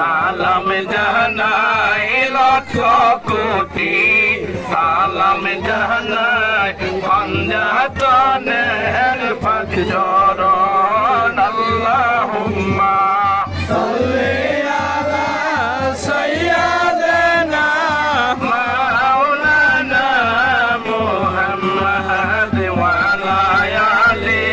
সালাম জানাই লক্ষ কোটি। সালাম জানাই পঞ্জাতনের ফজরন আল্লাহুম্মা। সাল্লি আলা সাইয়্যিদিনা মাওলানা মুহাম্মদ ওয়া আলা আলি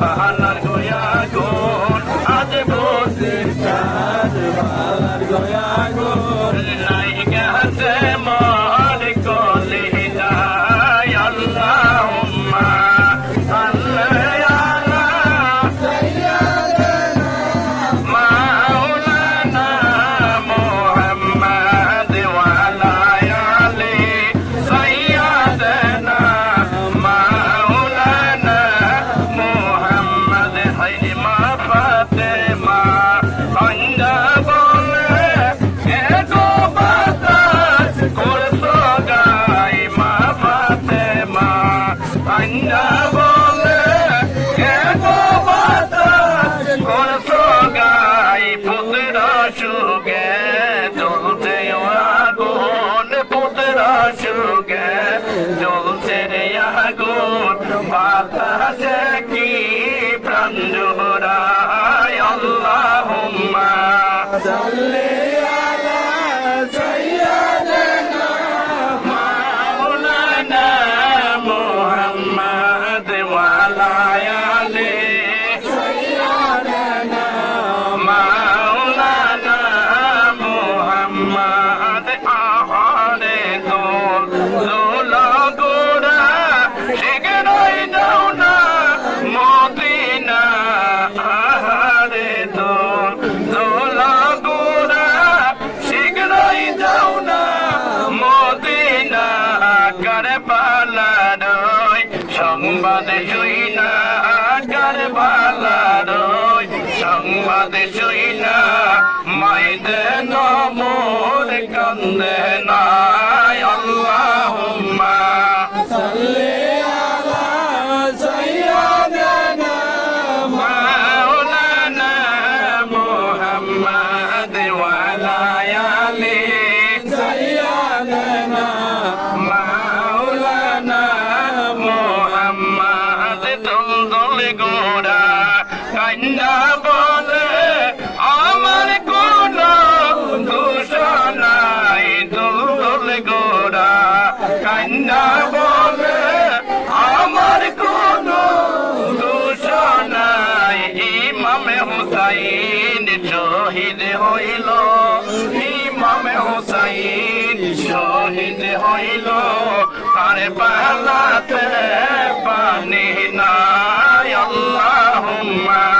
Ha ha! شوقه دل سر یعقوب ما সংবাদ শুই না কারবালার সংবাদ শুই না মাইদ নমর কান্দে না হোসাইন শহীদ হইল আর বালাতে পানি নাই আল্লাহুম্মা।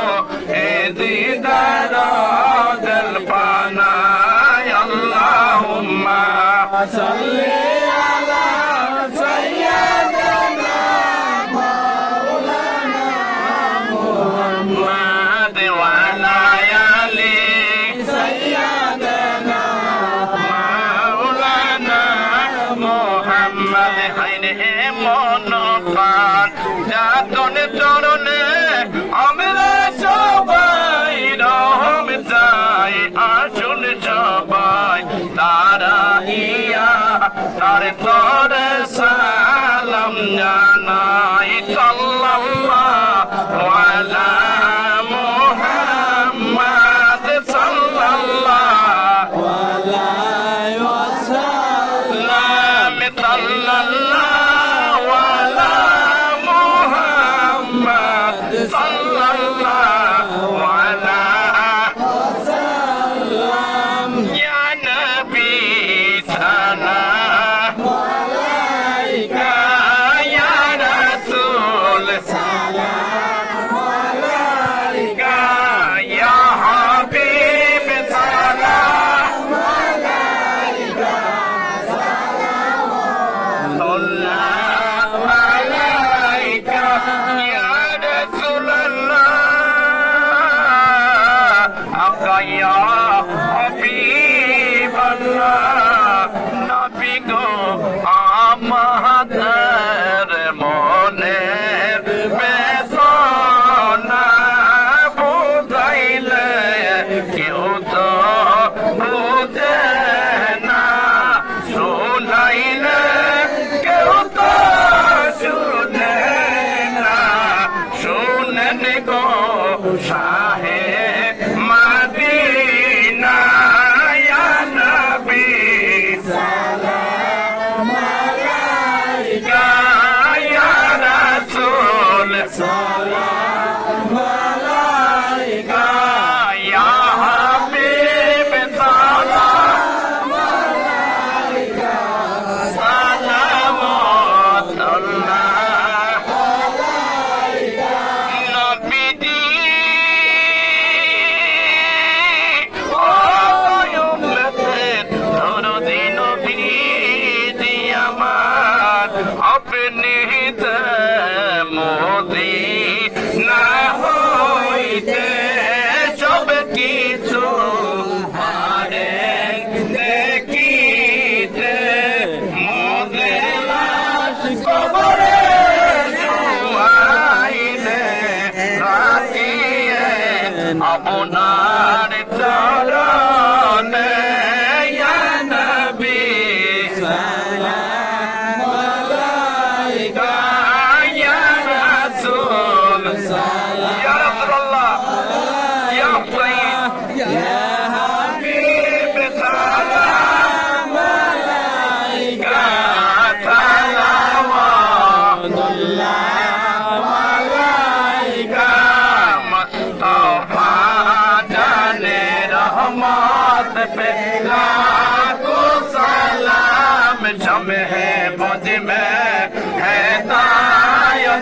মন পান যাতন চরণে আমরা সবাই রহম যাই আসুন সবাই তারা ইয়া তার করে সালাম জানাই সাল্লাল্লাহু আলা আপনার চারা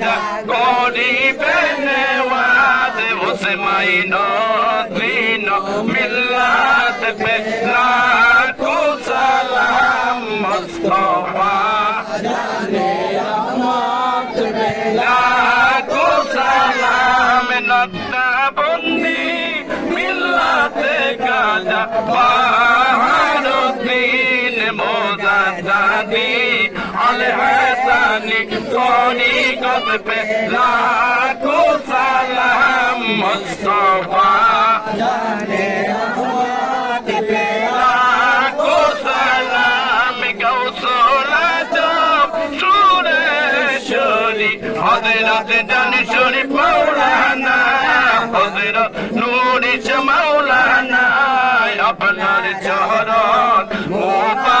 রাজা গরিবে নেওয়াজ মুসমাইন দিন মিল্লাত পে লাখো সালাম মুস্তফা। জানে রহমত পে লাখো সালাম নদ্দা বন্দি মিল্লাতে গাজা বাহারুদ্দিন মোজাদাদি আলহা মালিক তরিকত পে লাখো সালাম মুস্তফা। জানে রহমত পে লাখো সালাম গৌসল জব সুরে শরি হযরত জান শরি মাওলানা হযরত নূরি মাওলানা আপনার চরণ মোবা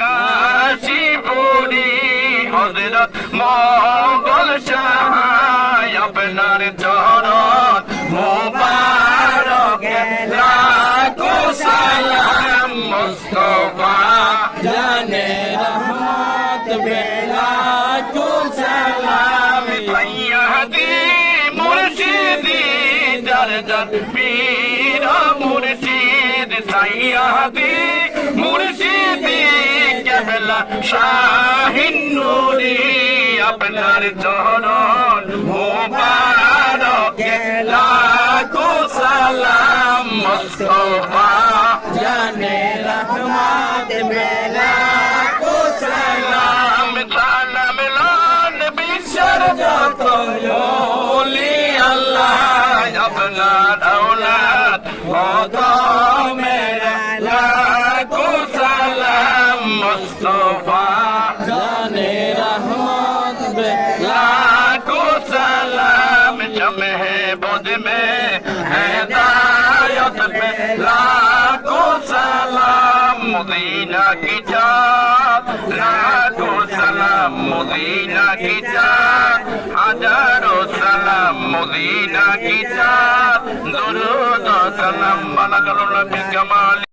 কাশীপুরি হযরত মোগল শাহ আপনার চরণ মুবারকে লাখো সালাম মুস্তফা সালাম। সৈয়দি মুর্শিদি, দরজাত পীর মুর্শিদ। মুর্শিদি কেবলা শাহিন নুরি আপনার চরণ মুবারকে লাখো সালাম মুস্তফা। সালাম। সালাম লাল বিশ্বর যত ওলি আল্লাহ। আপনার আওলাদ কত सलाम शमह बुध में हिदायत पे लाखो सलाम मुदीना की जात लाखो सलाम मुदीना की जात हजारों सलाम मुदीना की जात दुरूद सलाम बलगल नबी कमाल